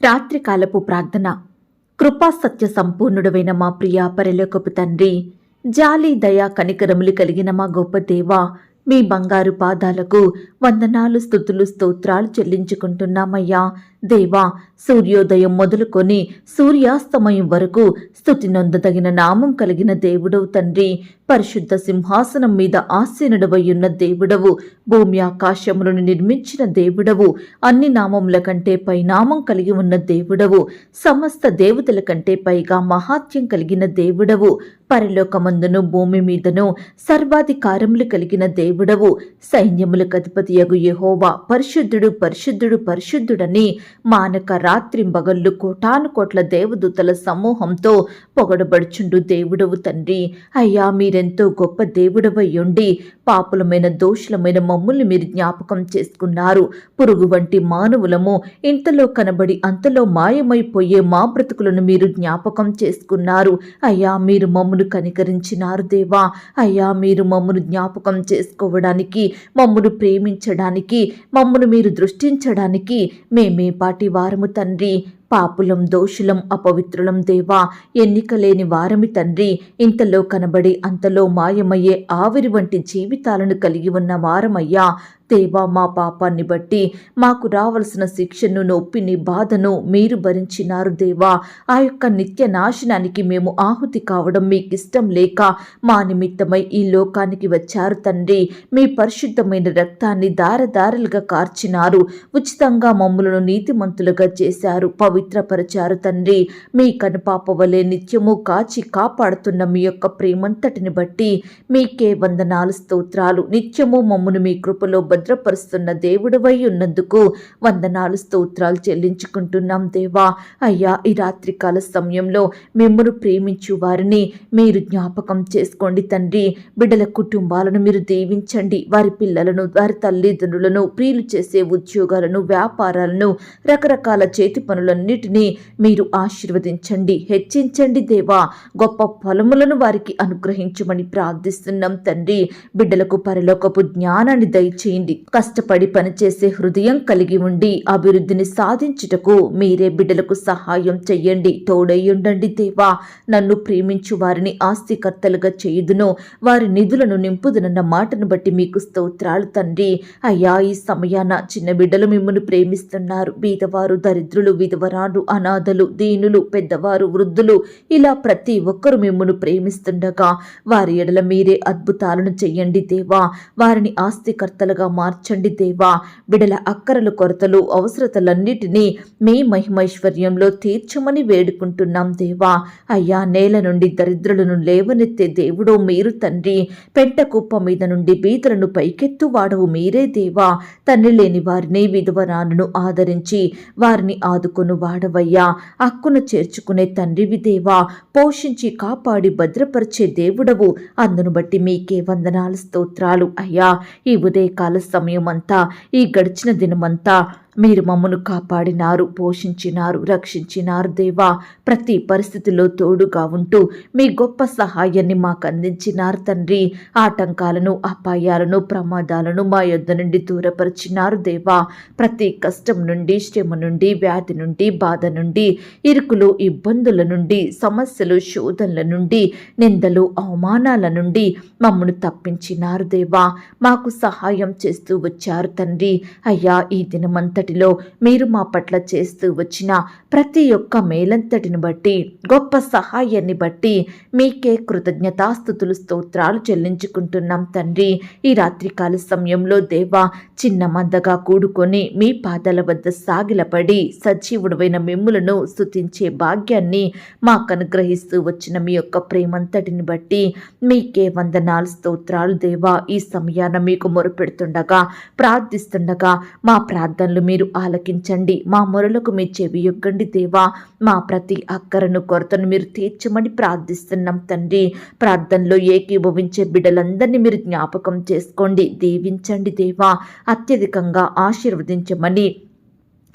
రాత్రికాలపు ప్రార్థన. కృపా సత్య సంపూర్ణుడవైన మా ప్రియ పరలోకపు తండ్రి జాలి దయా కనికరములు కలిగిన మా గొప్ప దేవ మీ బంగారు పాదాలకు వందనాలు స్థుతులు స్తోత్రాలు చెల్లించుకుంటున్నామయ్యా. దేవా సూర్యోదయం మొదలుకొని సూర్యాస్తమయం వరకు స్థుతినొందదగిన నామం కలిగిన దేవుడవు తండ్రి. పరిశుద్ధ సింహాసనం మీద ఆసీనుడవై దేవుడవు భూమి ఆకాశములను నిర్మించిన దేవుడవు అన్ని నామముల కంటే పైనామం కలిగి ఉన్న దేవుడవు సమస్త దేవతల కంటే పైగా మహాత్యం కలిగిన దేవుడవు పరలోకమందును భూమి మీదను సర్వాధికారములు కలిగిన దేవుడవు సైన్యములకు అధిపతియగు యహోవా పరిశుద్ధుడు పరిశుద్ధుడు పరిశుద్ధుడని మానక రాత్రింబగళ్ళు కోటాను కోట్ల దేవదూతల సమూహంతో పొగడబడుచుండు దేవుడవు తండ్రి. అయ్యా మీరెంతో గొప్ప దేవుడవై ఉండి పాపులమైన దోషులమైన మమ్ముల్ని మీరు జ్ఞాపకం చేసుకున్నారు. పురుగు వంటి మానవులము ఇంతలో కనబడి అంతలో మాయమైపోయే మా బ్రతుకులను మీరు జ్ఞాపకం చేసుకున్నారు. అయ్యా మీరు మమ్మును కనికరించినారు దేవా. అయ్యా మీరు మమ్మును జ్ఞాపకం చేసుకోవడానికి మమ్మును ప్రేమించడానికి మమ్మను మీరు దృష్టించడానికి మేమే పాటి వారము తండ్రి. పాపులం దోషులం అపవిత్రులం దేవా ఎన్నికలేని వారమి తండ్రి ఇంతలో కనబడి అంతలో మాయమయ్యే ఆవిరి వంటి జీవితాలను కలిగి ఉన్న వారమయ్యా. దేవా మా పాపాన్ని బట్టి మాకు రావలసిన శిక్షను నొప్పిని బాధను మీరు భరించినారు దేవా. ఆ యొక్క నిత్య నాశనానికి మేము ఆహుతి కావడం మీకు ఇష్టం లేక మా నిమిత్తమై ఈ లోకానికి వచ్చారు తండ్రి. మీ పరిశుద్ధమైన రక్తాన్ని దారదారలుగా కార్చినారు. ఉచితంగా మమ్ములను నీతిమంతులుగా చేశారు. పవి పవిత్రపరిచారు తండ్రి. మీ కనుపాప వలె నిత్యము కాచి కాపాడుతున్న మీ యొక్క ప్రేమంతటిని బట్టి మీకే వందనాలు స్తోత్రాలు. నిత్యము మమ్మను మీ కృపలో భద్రపరుస్తున్న దేవుడవై ఉన్నందుకు వందనాలు స్తోత్రాలు చెల్లించుకుంటున్నాం దేవా. అయ్యా ఈ రాత్రికాల సమయంలో మిమ్మను ప్రేమించు వారిని మీరు జ్ఞాపకం చేసుకోండి తండ్రి. బిడ్డల కుటుంబాలను మీరు దీవించండి. వారి పిల్లలను వారి తల్లిదండ్రులను ప్రియులు చేసే ఉద్యోగాలను వ్యాపారాలను రకరకాల చేతి పనులన్నిటినీ మీరు ఆశీర్వదించండి. హెచ్చించండి దేవా. గొప్ప ఫలములను వారికి అనుగ్రహించమని ప్రార్థిస్తున్నాం తండ్రి. బిడ్డలకు పరలోకపు జ్ఞానాన్ని దయచేయండి. కష్టపడి పనిచేసే హృదయం కలిగి ఉండి అభివృద్ధిని సాధించుటకు మీరే బిడ్డలకు సహాయం చెయ్యండి. తోడయ్యుండండి దేవా. నన్ను ప్రేమించు వారిని ఆస్తికర్తలుగా చేయుదును. వారి నిధులను నింపుదునన్న మాటను బట్టి మీకు స్తోత్రాలు తండ్రి. అయ్యా ఈ సమయాన చిన్న బిడ్డలు మిమ్మల్ని ప్రేమిస్తున్నారు. బీదవారు దరిద్రులు విధవరా విధవరాలు అనాథలు దీనులు పెద్దవారు వృద్ధులు ఇలా ప్రతి ఒక్కరు మిమ్మల్ని ప్రేమిస్తుండగా వారి ఎడల మీరే అద్భుతాలను చెయ్యండి దేవా. వారిని ఆస్తికర్తలుగా మార్చండి దేవా. బిడల అక్కరలు కొరతలు అవసరతలన్నిటినీ మీ మహిమైశ్వర్యంలో తీర్చమని వేడుకుంటున్నాం దేవా. అయ్యా నేల నుండి దరిద్రులను లేవనెత్తే దేవుడో మీరు తండ్రి. పెంట కుప్ప మీద నుండి బీదలను పైకెత్తువాడవు మీరే దేవా. తండ్రి లేని వారిని విధవరాలను ఆదరించి వారిని ఆదుకొను వాడవయ్యా అక్కున చేర్చుకునే తండ్రివి దేవా పోషించి కాపాడి భద్రపరిచే దేవుడవు. అందును బట్టి మీకే వందనాలు స్తోత్రాలు అయ్యా. ఈ ఉదయకాల సమయమంతా ఈ గడిచిన దినమంతా మీరు మమ్మను కాపాడినారు పోషించినారు రక్షించినారు దేవా. ప్రతి పరిస్థితిలో తోడుగా ఉంటూ మీ గొప్ప సహాయాన్ని మాకు అందించినారు తండ్రి. ఆటంకాలను అపాయాలను ప్రమాదాలను మా యొద్ద నుండి దూరపరిచినారు దేవా. ప్రతి కష్టం నుండి శ్రమ నుండి వ్యాధి నుండి బాధ నుండి ఇరుకులు ఇబ్బందుల నుండి సమస్యలు శోధనల నుండి నిందలు అవమానాల నుండి మమ్మను తప్పించినారు దేవా. మాకు సహాయం చేస్తూ వచ్చారు తండ్రి. అయ్యా ఈ అంతటిలో మీరు మా పట్ల చేస్తూ వచ్చిన ప్రతి ఒక్క మేలంతటిని బట్టి గొప్ప సహాయాన్ని బట్టి మీకే కృతజ్ఞతాస్థుతులు స్తోత్రాలు చెల్లించుకుంటున్నాం తండ్రి. ఈ రాత్రికాల సమయంలో దేవా చిన్న మందగా కూడుకొని మీ పాదాల వద్ద సాగిలపడి సజీవుడమైన మిమ్ములను స్థుతించే భాగ్యాన్ని మాకు అనుగ్రహిస్తూ వచ్చిన మీ యొక్క ప్రేమంతటిని బట్టి మీకే వందనాలు స్తోత్రాలు దేవా. ఈ సమయాన మీకు మొరుపెడుతుండగా ప్రార్థిస్తుండగా మా ప్రార్థనలు మీరు ఆలకించండి. మా మొరలకు మీ చెవి యొగ్గండి దేవా. మా ప్రతి అక్కరను కొరతను మీరు తీర్చమని ప్రార్థిస్తున్నాం తండ్రి. ప్రార్థనలో ఏకీభవించే బిడ్డలందరినీ మీరు జ్ఞాపకం చేసుకోండి. దీవించండి దేవా. అత్యధికంగా ఆశీర్వదించమని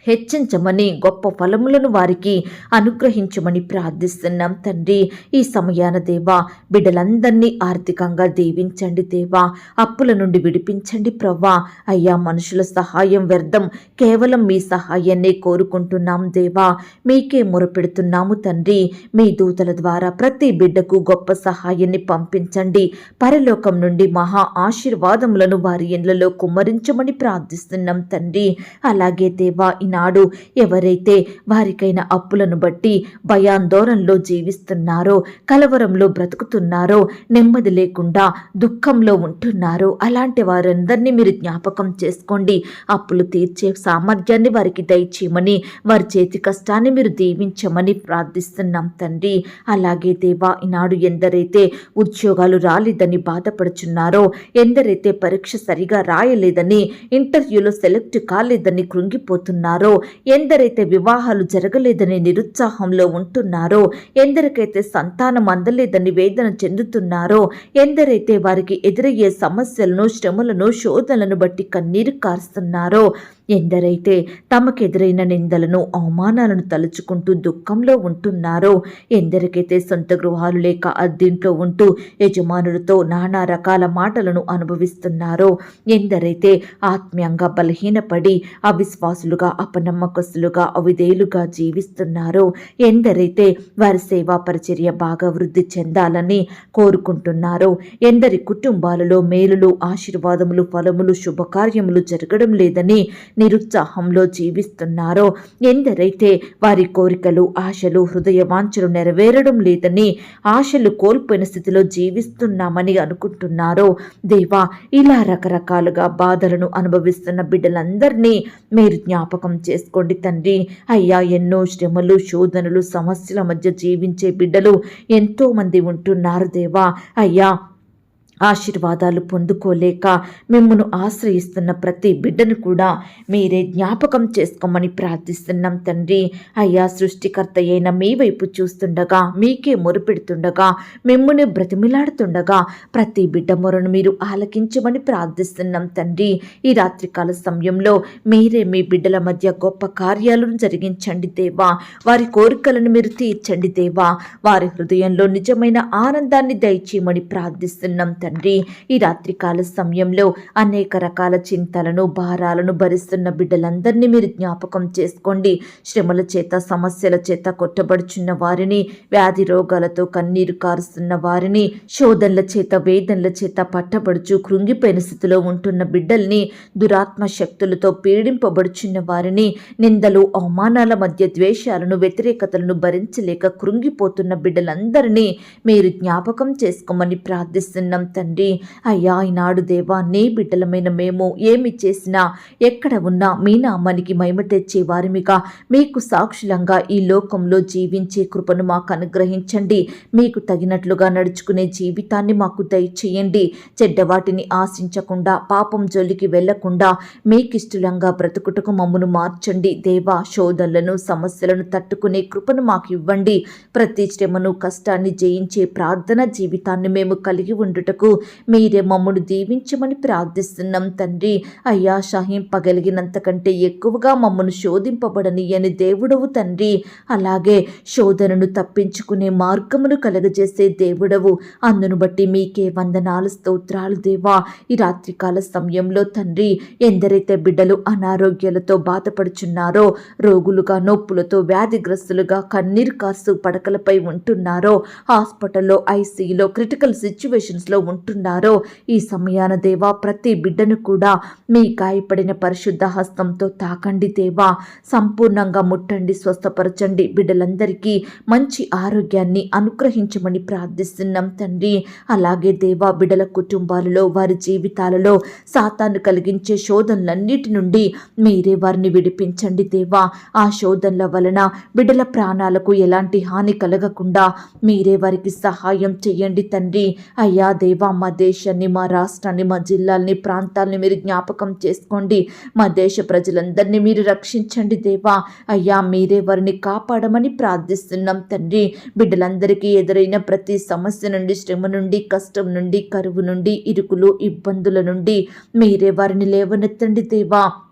హెచ్చించమని గొప్ప ఫలములను వారికి అనుగ్రహించమని ప్రార్థిస్తున్నాం తండ్రి. ఈ సమయాన దేవా బిడ్డలందరినీ ఆర్థికంగా దీవించండి దేవా. అప్పుల నుండి విడిపించండి ప్రవ్వా. అయ్యా మనుషుల సహాయం వ్యర్థం. కేవలం మీ సహాయాన్నే కోరుకుంటున్నాం దేవా. మీకే మొరపెడుతున్నాము తండ్రి. మీ దూతల ద్వారా ప్రతి బిడ్డకు గొప్ప సహాయాన్ని పంపించండి. పరలోకం నుండి మహా ఆశీర్వాదములను వారి ఇండ్లలో కుమ్మరించమని ప్రార్థిస్తున్నాం తండ్రి. అలాగే దేవా ఈనాడు ఎవరైతే వారికైన అప్పులను బట్టి భయాందోళనలో జీవిస్తున్నారో కలవరంలో బ్రతుకుతున్నారో నెమ్మది లేకుండా దుఃఖంలో ఉంటున్నారో అలాంటి వారందరినీ మీరు జ్ఞాపకం చేసుకోండి. అప్పులు తీర్చే సామర్థ్యాన్ని వారికి దయచేయమని వారి చేతి కష్టాన్ని మీరు దీవించమని ప్రార్థిస్తున్నాం తండ్రి. అలాగే దేవా ఈనాడు ఎందరైతే ఉద్యోగాలు రాలేదని బాధపడుచున్నారో ఎందరైతే పరీక్ష సరిగా రాయలేదని ఇంటర్వ్యూలో సెలెక్ట్ కాలేదని కృంగిపోతున్నారో ఎందరైతే వివాహాలు జరగలేదని నిరుత్సాహంలో ఉంటున్నారో ఎందరికైతే సంతానం అందలేదని వేదన చెందుతున్నారో ఎందరైతే వారికి ఎదురయ్యే సమస్యలను శ్రమలను శోధనలను బట్టి కన్నీరు కారుస్తున్నారో ఎందరైతే తమకెదురైన నిందలను అవమానాలను తలుచుకుంటూ దుఃఖంలో ఉంటున్నారో ఎందరికైతే సొంత గృహాలు లేక అద్దీంట్లో ఉంటూ యజమానులతో నానా రకాల మాటలను అనుభవిస్తున్నారో ఎందరైతే ఆత్మీయంగా బలహీనపడి అవిశ్వాసులుగా అపనమ్మకస్తులుగా అవిధేయులుగా జీవిస్తున్నారో ఎందరైతే వారి సేవా పరిచర్య బాగా వృద్ధి చెందాలని కోరుకుంటున్నారో ఎందరి కుటుంబాలలో మేలులు ఆశీర్వాదములు ఫలములు శుభకార్యములు జరగడం లేదని నిరుత్సాహంలో జీవిస్తున్నారో. ఎందరైతే వారి కోరికలు ఆశలు హృదయ వాంఛలు నెరవేరడం లేదని ఆశలు కోల్పోయిన స్థితిలో జీవిస్తున్నామని అనుకుంటున్నారో. దేవా ఇలా రకరకాలుగా బాధలను అనుభవిస్తున్న బిడ్డలందరినీ మీరు జ్ఞాపకం చేసుకోండి తండ్రి. అయ్యా ఎన్నో శ్రమలు శోధనలు సమస్యల మధ్య జీవించే బిడ్డలు ఎంతోమంది ఉంటున్నారు దేవా. అయ్యా ఆశీర్వాదాలు పొందుకోలేక మిమ్మను ఆశ్రయిస్తున్న ప్రతి బిడ్డను కూడా మీరే జ్ఞాపకం చేసుకోమని ప్రార్థిస్తున్నాం తండ్రి. అయ్యా సృష్టికర్త అయిన మీ వైపు చూస్తుండగా మీకే మొరుపెడుతుండగా మిమ్మల్ని బ్రతిమిలాడుతుండగా ప్రతి బిడ్డ మొరను మీరు ఆలకించమని ప్రార్థిస్తున్నాం తండ్రి. ఈ రాత్రికాల సమయంలో మీరే మీ బిడ్డల మధ్య గొప్ప కార్యాలను జరిగించండి దేవా. వారి కోరికలను మీరు తీర్చండి దేవా. వారి హృదయంలో నిజమైన ఆనందాన్ని దయచేయమని ప్రార్థిస్తున్నాం తండ్రి. ఈ రాత్రికాల సమయంలో అనేక రకాల చింతలను భారాలను భరిస్తున్న బిడ్డలందరినీ మీరు జ్ఞాపకం చేసుకోండి. శ్రమల చేత సమస్యల చేత కొట్టబడుచున్న వారిని వ్యాధి రోగాలతో కన్నీరు కారుస్తున్న వారిని శోధనల చేత వేదనల చేత పట్టబడుచు కృంగిపోయిన స్థితిలో ఉంటున్న బిడ్డల్ని దురాత్మ శక్తులతో పీడింపబడుచున్న వారిని నిందలు అవమానాల మధ్య ద్వేషాలను వ్యతిరేకతలను భరించలేక కృంగిపోతున్న బిడ్డలందరినీ మీరు జ్ఞాపకం చేసుకోమని ప్రార్థిస్తున్నాం తండ్రి అయ్యా ఈనాడు దేవా నీ బిడ్డలమైన మేము ఏమి చేసినా ఎక్కడ ఉన్నా మీ నామానికి మహిమ తెచ్చే వారిమిగా మీకు సాక్షులంగా ఈ లోకంలో జీవించే కృపను మాకు అనుగ్రహించండి. మీకు తగినట్లుగా నడుచుకునే జీవితాన్ని మాకు దయచేయండి. చెడ్డవాటిని ఆశించకుండా పాపం జోలికి వెళ్ళకుండా మీకిష్టలంగా బ్రతుకుటకు మమ్మను మార్చండి. దేవా శోధనలను సమస్యలను తట్టుకునే కృపను మాకు ఇవ్వండి. ప్రతి శ్రమను కష్టాన్ని జయించే ప్రార్థన జీవితాన్ని మేము కలిగి ఉండుటకు మీరే మమ్మను దీవించమని ప్రార్థిస్తున్నాం తండ్రి. అయ్యా సహింపగలిగినంత కంటే ఎక్కువగా మమ్మను శోధింపబడనియని దేవుడవు తండ్రి. అలాగే శోధనను తప్పించుకునే మార్గమును కలగజేసే దేవుడవు. అందును బట్టి మీకే వందనాలు స్తోత్రాలు దేవా. ఈ రాత్రికాల సమయంలో తండ్రి ఎందరైతే బిడ్డలు అనారోగ్యాలతో బాధపడుచున్నారో రోగులుగా నొప్పులతో వ్యాధిగ్రస్తులుగా కన్నీరు కాసు పడకలపై ఉంటున్నారో హాస్పిటల్లో ఐసీయూలో క్రిటికల్ సిచ్యువేషన్స్లో ఉంటున్నారో? ఈ సమయాన దేవా ప్రతి బిడ్డను కూడా మీ గాయపడిన పరిశుద్ధ హస్తంతో తాకండి దేవా. సంపూర్ణంగా ముట్టండి స్వస్థపరచండి. బిడ్డలందరికీ మంచి ఆరోగ్యాన్ని అనుగ్రహించమని ప్రార్థిస్తున్నాం తండ్రి. అలాగే దేవా బిడ్డల కుటుంబాలలో వారి జీవితాలలో సాతాను కలిగించే శోధనలన్నిటి నుండి మీరే వారిని విడిపించండి దేవా. ఆ శోధనల వలన బిడ్డల ప్రాణాలకు ఎలాంటి హాని కలగకుండా మీరే వారికి సహాయం చేయండి తండ్రి. అయ్యా దేవా మా దేశాన్ని మా రాష్ట్రాన్ని మా జిల్లాల్ని ప్రాంతాలని మీరు జ్ఞాపకం చేసుకోండి. మా దేశ ప్రజలందరినీ మీరు రక్షించండి దేవా. అయ్యా మీరే వారిని కాపాడమని ప్రార్థిస్తున్నాం తండ్రి. బిడ్డలందరికీ ఎదురైన ప్రతి సమస్య నుండి శ్రమ నుండి కష్టం నుండి కరువు నుండి ఇరుకులు ఇబ్బందుల నుండి మీరే వారిని లేవనెత్తండి దేవా.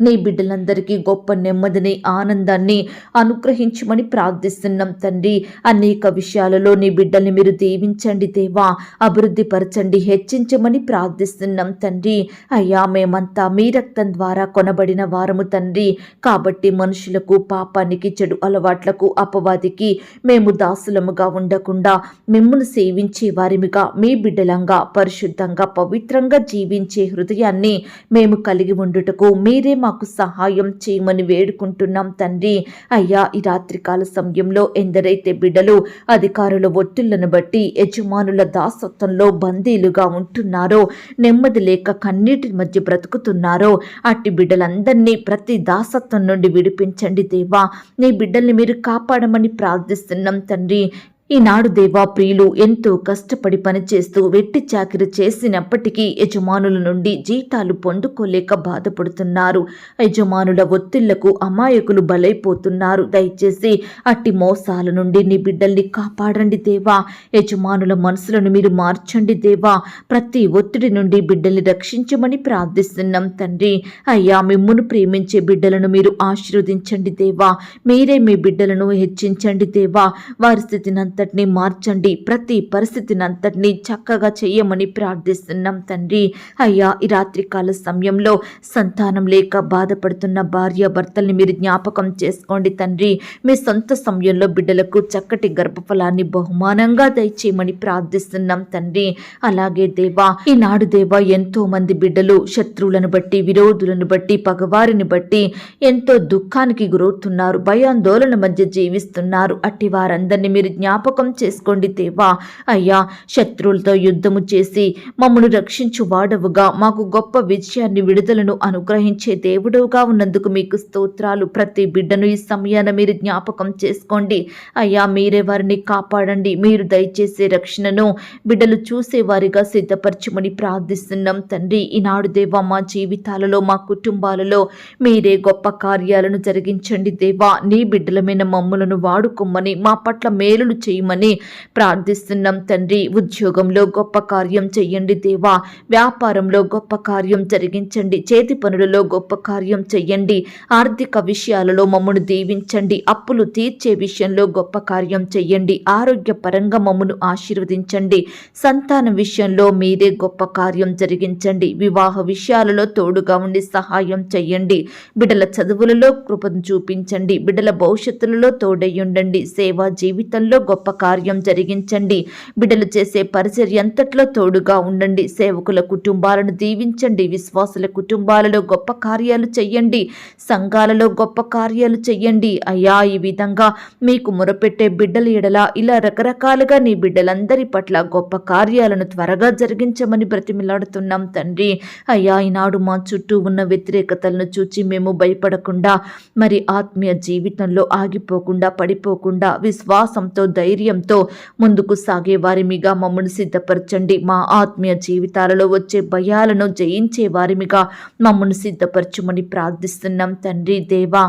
నీ బిడ్డలందరికీ గొప్ప నెమ్మదిని ఆనందాన్ని అనుగ్రహించమని ప్రార్థిస్తున్నాం తండ్రి. అనేక విషయాలలో నీ బిడ్డల్ని మీరు దీవించండి దేవా. అభివృద్ధి పరచండి హెచ్చించమని ప్రార్థిస్తున్నాం తండ్రి. అయ్యా మేమంతా మీ రక్తం ద్వారా కొనబడిన వారము తండ్రి. కాబట్టి మనుషులకు పాపానికి చెడు అలవాట్లకు అపవాదికి మేము దాసులముగా ఉండకుండా మిమ్మల్ని సేవించే వారిమిగా మీ బిడ్డలంగా పరిశుద్ధంగా పవిత్రంగా జీవించే హృదయాన్ని మేము కలిగి ఉండుటకు మీరే మా మాకు సహాయం చేయమని వేడుకుంటున్నాం తండ్రి. అయ్యా ఈ రాత్రికాల సమయంలో ఎందరైతే బిడ్డలు అధికారుల ఒత్తిళ్ళను బట్టి యజమానుల దాసత్వంలో బందీలుగా ఉంటున్నారో నెమ్మది లేక కన్నీటి మధ్య బ్రతుకుతున్నారో అట్టి బిడ్డలందరినీ ప్రతి దాసత్వం నుండి విడిపించండి దేవా. నీ బిడ్డల్ని మీరు కాపాడమని ప్రార్థిస్తున్నాం తండ్రి. ఈనాడు దేవా ప్రియులు ఎంతో కష్టపడి పనిచేస్తూ వెట్టి చాకిరి చేసినప్పటికీ యజమానుల నుండి జీతాలు పొందుకోలేక బాధపడుతున్నారు. యజమానుల ఒత్తిళ్ళకు అమాయకులు బలైపోతున్నారు. దయచేసి అట్టి మోసాల నుండి నీ బిడ్డల్ని కాపాడండి దేవా. యజమానుల మనసులను మీరు మార్చండి దేవా. ప్రతి ఒత్తిడి నుండి బిడ్డల్ని రక్షించమని ప్రార్థిస్తున్నాం తండ్రి. అయ్యా మిమ్మును ప్రేమించే బిడ్డలను మీరు ఆశీర్వదించండి దేవా. మీరే మీ బిడ్డలను హెచ్చించండి దేవా. వారి స్థితిని అంతటిని మార్చండి. ప్రతి పరిస్థితిని అంతటిని చక్కగా చేయమని ప్రార్థిస్తున్నాం తండ్రి. అయ్యా ఈ రాత్రికాల సమయంలో సంతానం లేక బాధపడుతున్న భార్య భర్తల్ని మీరు జ్ఞాపకం చేసుకోండి తండ్రి. మీ సొంత సమయంలో బిడ్డలకు చక్కటి గర్భఫలాన్ని బహుమానంగా దయచేయమని ప్రార్థిస్తున్నాం తండ్రి. అలాగే దేవా ఈనాడు దేవా ఎంతో మంది బిడ్డలు శత్రువులను బట్టి విరోధులను బట్టి పగవారిని బట్టి ఎంతో దుఃఖానికి గురవుతున్నారు. భయాందోళన మధ్య జీవిస్తున్నారు. అట్టి వారందరినీ మీరు జ్ఞాపకం జ్ఞాపకం చేసుకోండి దేవా. అయ్యా శత్రువులతో యుద్ధము చేసి మమ్మను రక్షించు వాడవుగా మాకు గొప్ప విజయాన్ని విడుదలను అనుగ్రహించే దేవుడుగా ఉన్నందుకు మీకు స్తోత్రాలు. ప్రతి బిడ్డను ఈ సమయాన మీరు జ్ఞాపకం చేసుకోండి. అయ్యా మీరే వారిని కాపాడండి. మీరు దయచేసే రక్షణను బిడ్డలు చూసేవారిగా సిద్ధపరచమని ప్రార్థిస్తున్నాం. తండ్రి ఈనాడు దేవా మా జీవితాలలో మా కుటుంబాలలో మీరే గొప్ప కార్యాలను జరిగించండి దేవా. నీ బిడ్డలమైన మమ్ములను వాడుకోమని మా పట్ల మేలులు చేయమని ప్రార్థిస్తున్నాం తండ్రి. ఉద్యోగంలో గొప్ప కార్యం చెయ్యండి దేవా. వ్యాపారంలో గొప్ప కార్యం జరిగించండి. చేతి పనులలో గొప్ప కార్యం చెయ్యండి ఆర్థిక విషయాలలో మమ్మను దీవించండి. అప్పులు తీర్చే విషయంలో గొప్ప కార్యం చెయ్యండి ఆరోగ్యపరంగా మమ్మను ఆశీర్వదించండి. సంతాన విషయంలో మీరే గొప్ప కార్యం జరిగించండి. వివాహ విషయాలలో తోడుగా ఉండి సహాయం చెయ్యండి బిడ్డల చదువులలో కృపను చూపించండి. బిడ్డల భవిష్యత్తులలో తోడయ్యుండండి సేవా జీవితంలో గొప్ప గొప్ప కార్యం జరిగించండి. బిడ్డలు చేసే పరిచర్య అంతట్లో తోడుగా ఉండండి. సేవకుల కుటుంబాలను దీవించండి. విశ్వాసుల కుటుంబాలలో గొప్ప కార్యాలు చెయ్యండి. సంఘాలలో గొప్ప కార్యాలు చెయ్యండి. అయ్యా ఈ విధంగా మీకు మొరపెట్టే బిడ్డల ఎడల ఇలా రకరకాలుగా నీ బిడ్డలందరి పట్ల గొప్ప కార్యాలను త్వరగా జరిగించమని బ్రతిమిలాడుతున్నాం తండ్రి. అయ్యా ఈనాడు మా చుట్టూ ఉన్న వ్యతిరేకతలను చూచి మేము భయపడకుండా మరి ఆత్మీయ జీవితంలో ఆగిపోకుండా పడిపోకుండా విశ్వాసంతో ధైర్యంతో ముందుకు సాగే వారిమిగా మమ్మల్ని సిద్ధపరచండి. మా ఆత్మీయ జీవితాలలో వచ్చే భయాలను జయించే వారిమిగా మమ్మల్ని సిద్ధపరచుమని ప్రార్థిస్తున్నాం. తండ్రి దేవా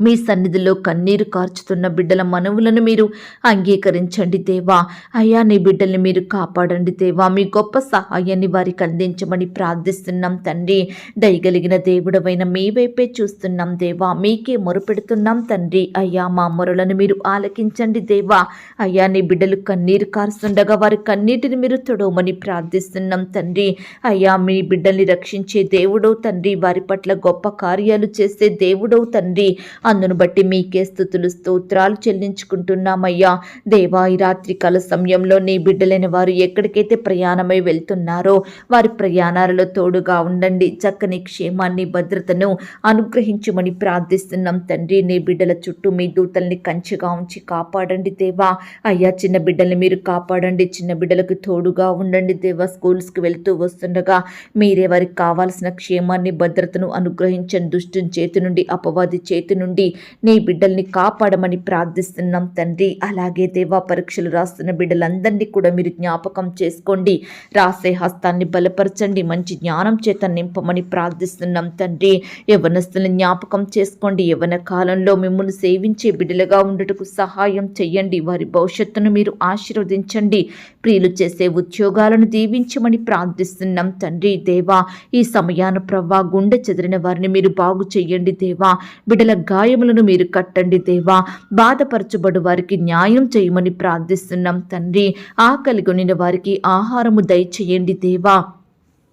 మీ సన్నిధిలో కన్నీరు కార్చుతున్న బిడ్డల మనవులను మీరు అంగీకరించండి దేవా. అయ్యా నీ బిడ్డల్ని మీరు కాపాడండి దేవా. మీ గొప్ప సహాయాన్ని వారికి అందించమని ప్రార్థిస్తున్నాం తండ్రి. దయగలిగిన దేవుడవైన మీ వైపే చూస్తున్నాం దేవా. మీకే మొరుపెడుతున్నాం తండ్రి. అయ్యా మా మొరలను మీరు ఆలకించండి దేవా. అయ్యా నీ బిడ్డలు కన్నీరు కారుస్తుండగా వారి కన్నీటిని మీరు తొడవమని ప్రార్థిస్తున్నాం తండ్రి. అయ్యా మీ బిడ్డల్ని రక్షించే దేవుడో తండ్రి. వారి పట్ల గొప్ప కార్యాలు చేసే దేవుడో తండ్రి. అందును బట్టి మీకే స్థుతులు స్తోత్రాలు చెల్లించుకుంటున్నామయ్యా. దేవా ఈ రాత్రికాల సమయంలో నీ బిడ్డలైన వారు ఎక్కడికైతే ప్రయాణమై వెళ్తున్నారో వారి ప్రయాణాలలో తోడుగా ఉండండి. చక్కని క్షేమాన్ని భద్రతను అనుగ్రహించమని ప్రార్థిస్తున్నాం తండ్రి. నీ బిడ్డల చుట్టూ మీ దూతల్ని కంచిగా ఉంచి కాపాడండి దేవా. అయ్యా చిన్న బిడ్డల్ని మీరు కాపాడండి. చిన్న బిడ్డలకు తోడుగా ఉండండి దేవా. స్కూల్స్కి వెళ్తూ వస్తుండగా మీరే వారికి కావాల్సిన క్షేమాన్ని భద్రతను అనుగ్రహించండి దుష్టుని చేతి నుండి అపవాది చేతి నుండి ఉండి నీ బిడ్డల్ని కాపాడమని ప్రార్థిస్తున్నాం తండ్రి. అలాగే దేవా పరీక్షలు రాస్తున్న బిడ్డలందరినీ కూడా మీరు జ్ఞాపకం చేసుకోండి. రాసే హస్తాన్ని బలపరచండి. మంచి జ్ఞానం చేత నింపమని ప్రార్థిస్తున్నాం తండ్రి. యవనస్తులను జ్ఞాపకం చేసుకోండి. యవన కాలంలో మిమ్మల్ని సేవించే బిడ్డలుగా ఉండటకు సహాయం చెయ్యండి. వారి భవిష్యత్తును మీరు ఆశీర్వదించండి. ప్రియులు చేసే ఉద్యోగాలను దీవించమని ప్రార్థిస్తున్నాం తండ్రి. దేవా ఈ సమయాన ప్రవ్వా గుండె చెదిరిన వారిని మీరు బాగు చెయ్యండి దేవా. బిడ్డల గాయములను మీరు కట్టండి దేవా. బాధపరచబడు వారికి న్యాయం చేయమని ప్రార్థిస్తున్నాం తండ్రి. ఆకలి కొనిన వారికి ఆహారము దయచేయండి దేవా.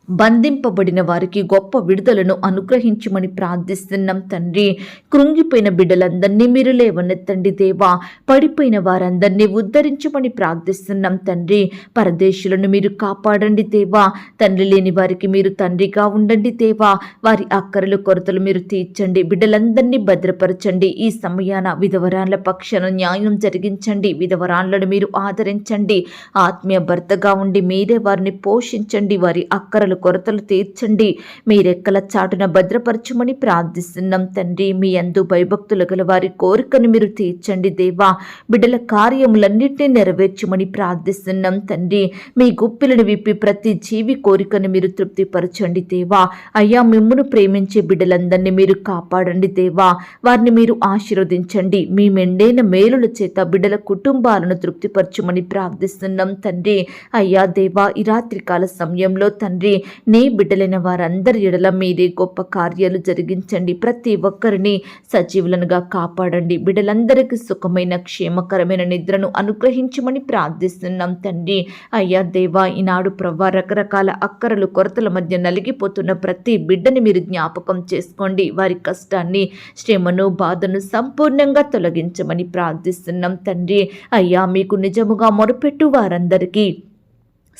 బంధింపబడిన వారికి గొప్ప విడుదలను అనుగ్రహించమని ప్రార్థిస్తున్నాం తండ్రి. కృంగిపోయిన బిడ్డలందరినీ మీరు లేవనెత్తండి దేవా. పడిపోయిన వారందరినీ ఉద్ధరించమని ప్రార్థిస్తున్నాం తండ్రి. పరదేశులను మీరు కాపాడండి దేవా. తండ్రి లేని వారికి మీరు తండ్రిగా ఉండండి దేవా. వారి అక్కరలు కొరతలు మీరు తీర్చండి. బిడ్డలందరినీ భద్రపరచండి. ఈ సమయాన విధవరాన్ల పక్షాన న్యాయం జరిగించండి. విధవరాన్లను మీరు ఆదరించండి. ఆత్మీయ భర్తగా ఉండి మీరే వారిని పోషించండి. వారి అక్కరలు కొరతలు తీర్చండి. మీరెక్కల చాటున భద్రపరచమని ప్రార్థిస్తున్నాం తండ్రి. మీ అందు భయభక్తులు గల వారి కోరికను మీరు తీర్చండి దేవా. బిడ్డల కార్యములన్నింటినీ నెరవేర్చమని ప్రార్థిస్తున్నాం తండ్రి. మీ గుప్పిలను విప్పి ప్రతి జీవి కోరికను మీరు తృప్తిపరచండి దేవా. అయ్యా మిమ్మును ప్రేమించే బిడ్డలందరినీ మీరు కాపాడండి దేవా. వారిని మీరు ఆశీర్వదించండి. మీ మెండైన మేలుల చేత బిడ్డల కుటుంబాలను తృప్తిపరచమని ప్రార్థిస్తున్నాం తండ్రి. అయ్యా దేవా ఈ రాత్రికాల సమయంలో తండ్రి నీ బిడ్డలైన వారందరి ఎడల మీరే గొప్ప కార్యాలు జరిగించండి. ప్రతి ఒక్కరిని సజీవులనుగా కాపాడండి. బిడ్డలందరికీ సుఖమైన క్షేమకరమైన నిద్రను అనుగ్రహించమని ప్రార్థిస్తున్నాం తండ్రి. అయ్యా దేవా ఈనాడు ప్రవ్వా రకరకాల అక్కరలు కొరతల మధ్య నలిగిపోతున్న ప్రతి బిడ్డని మీరు జ్ఞాపకం చేసుకోండి. వారి కష్టాన్ని శ్రమను బాధను సంపూర్ణంగా తొలగించమని ప్రార్థిస్తున్నాం తండ్రి. అయ్యా మీకు నిజముగా మొరపెట్టు వారందరికీ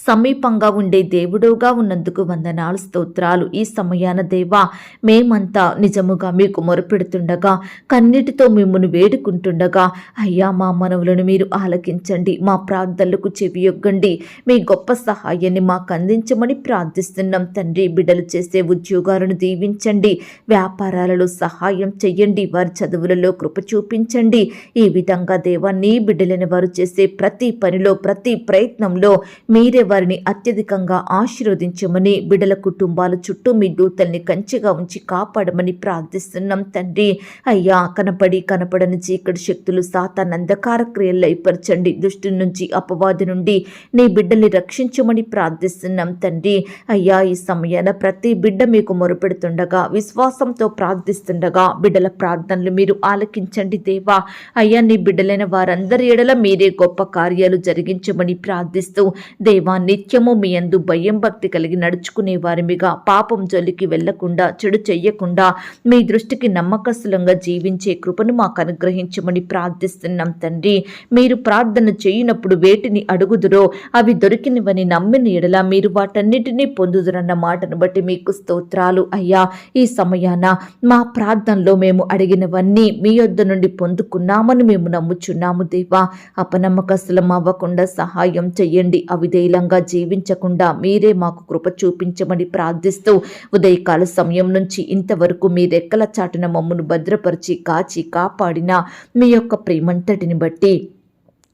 సమీపంగా ఉండే దేవుడుగా ఉన్నందుకు వందనాలు స్తోత్రాలు. ఈ సమయాన దేవా మేమంతా నిజముగా మీకు మొరపెడుతుండగా కన్నీటితో మిమ్మల్ని వేడుకుంటుండగా అయ్యా మా మనవులను మీరు ఆలకించండి మా ప్రార్థనలకు చెవియొగ్గండి మీ గొప్ప సహాయాన్ని మాకు అందించమని ప్రార్థిస్తున్నాం. తండ్రి బిడ్డలు చేసే ఉద్యోగాలను దీవించండి వ్యాపారాలలో సహాయం చెయ్యండి వారి చదువులలో కృప చూపించండి. ఈ విధంగా దేవా నీ బిడ్డలని వారు చేసే ప్రతి పనిలో ప్రతి ప్రయత్నంలో మీరే వారిని అత్యధికంగా ఆశీర్వదించమని బిడల కుటుంబాల చుట్టూ మీ దూతల్ని కంచెగా ఉంచి కాపాడమని ప్రార్థిస్తున్నాం తండ్రి. అయ్యా కనపడి కనపడని చీకటి శక్తులు సాతాన్ అంధకార క్రియల్లో ఏర్పరచండి దృష్టి నుంచి అపవాది నుండి నీ బిడ్డల్ని రక్షించమని ప్రార్థిస్తున్నాం తండ్రి. అయ్యా ఈ సమయాన ప్రతి బిడ్డ మీకు మొరుపెడుతుండగా విశ్వాసంతో ప్రార్థిస్తుండగా బిడ్డల ప్రార్థనలు మీరు ఆలకించండి దేవా. అయ్యా నీ బిడ్డలైన వారందరి ఎడల మీరే గొప్ప కార్యాలు జరిగించమని ప్రార్థిస్తూ దేవా నిత్యము మీ అందు భయం భక్తి కలిగి నడుచుకునే వారిమిగా పాపం జోలికి వెళ్ళకుండా చెడు చెయ్యకుండా మీ దృష్టికి నమ్మకస్తులంగా జీవించే కృపను మాకు అనుగ్రహించమని ప్రార్థిస్తున్నాం తండ్రి. మీరు ప్రార్థన చేయనప్పుడు వేటిని అడుగుదురో అవి దొరికినవని నమ్మిన ఎడలా మీరు వాటన్నిటినీ పొందుదురన్న మాటను బట్టి మీకు స్తోత్రాలు. అయ్యా ఈ సమయాన మా ప్రార్థనలో మేము అడిగినవన్నీ మీ యొద్ద నుండి పొందుకున్నామని మేము నమ్ముచున్నాము దేవా. అపనమ్మకస్తులం అవ్వకుండా సహాయం చెయ్యండి. అవిధేయులంగా జీవించకుండా మీరే మాకు కృప చూపించమని ప్రార్థిస్తూ ఉదయకాల సమయం నుంచి ఇంతవరకు మీ రెక్కల చాటున మమ్మను భద్రపరిచి కాచి కాపాడిన మీ యొక్క ప్రేమంతటిని బట్టి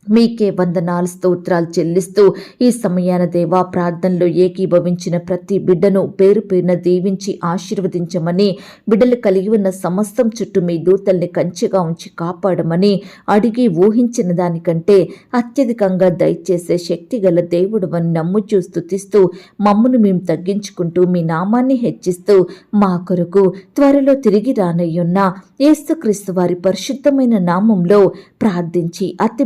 మీకే వందనాలు స్తోత్రాలు చెల్లిస్తూ ఈ సమయాన దేవా ప్రార్థనలో ఏకీభవించిన ప్రతి బిడ్డను పేరు పేరున దీవించి ఆశీర్వదించమని బిడ్డలు కలిగి ఉన్న సమస్తం చుట్టూ మీ దూతల్ని కంచెగా ఉంచి కాపాడమని అడిగి ఊహించిన దానికంటే అత్యధికంగా దయచేసే శక్తి గల దేవుడు అని నమ్ముచూ స్థుతిస్తూ మమ్మును మేము తగ్గించుకుంటూ మీ నామాన్ని హెచ్చిస్తూ మా కొరకు త్వరలో తిరిగి రానయ్యున్న ఏసుక్రీస్తు వారి పరిశుద్ధమైన నామంలో ప్రార్థించి అతి